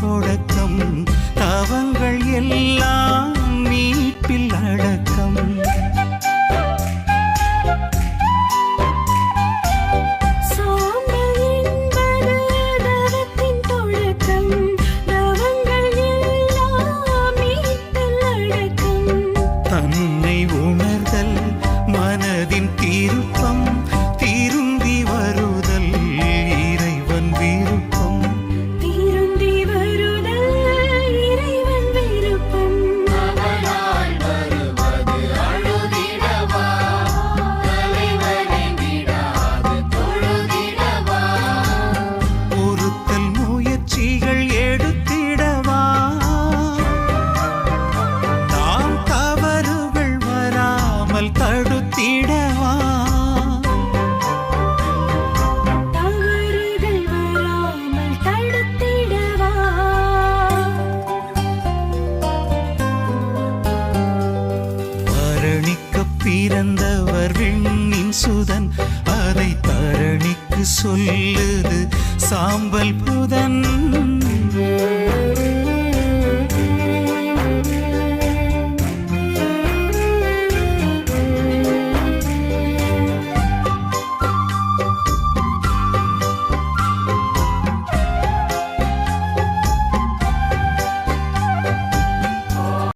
தொடக்கம். தவங்கள் எல்லாம் மீட்பில் அடக்கம். தன்னை உணர்தல் மனதின் தீர்ப்பம். தீரும் பிறந்தவர் விண்ணின் சுதன். அதை தரணிக்கு சொல்லுது சாம்பல் புதன்.